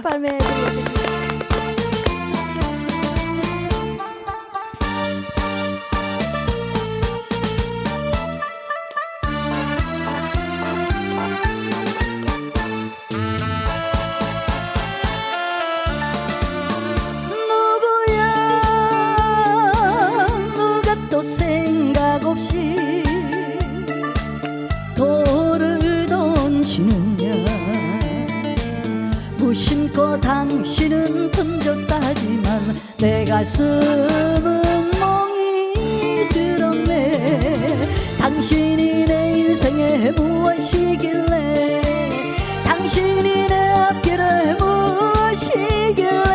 드리겠습니다. 누구야 누가 또 생각 없이 돌을 던지느 냐 무심코 당신은 던졌다지만 내 가슴은 멍이 들었네. 당신이 내 인생에 무엇이길래? 당신이 내 앞길에 무엇이길래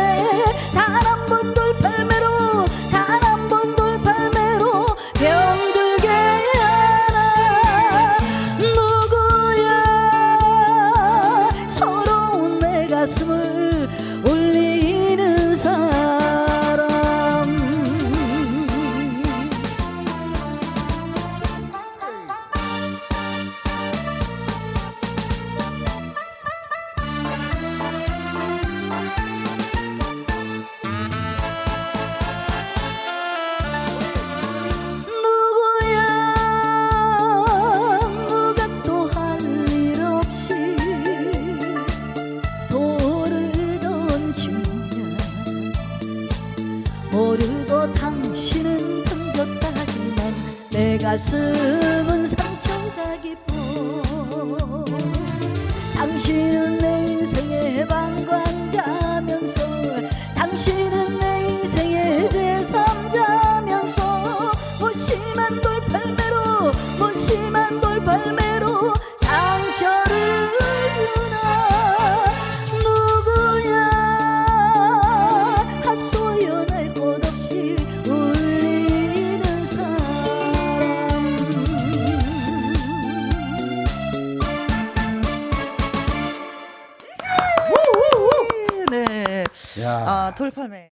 당신은 던졌다지만 내 가슴 야. 아, 돌팔매.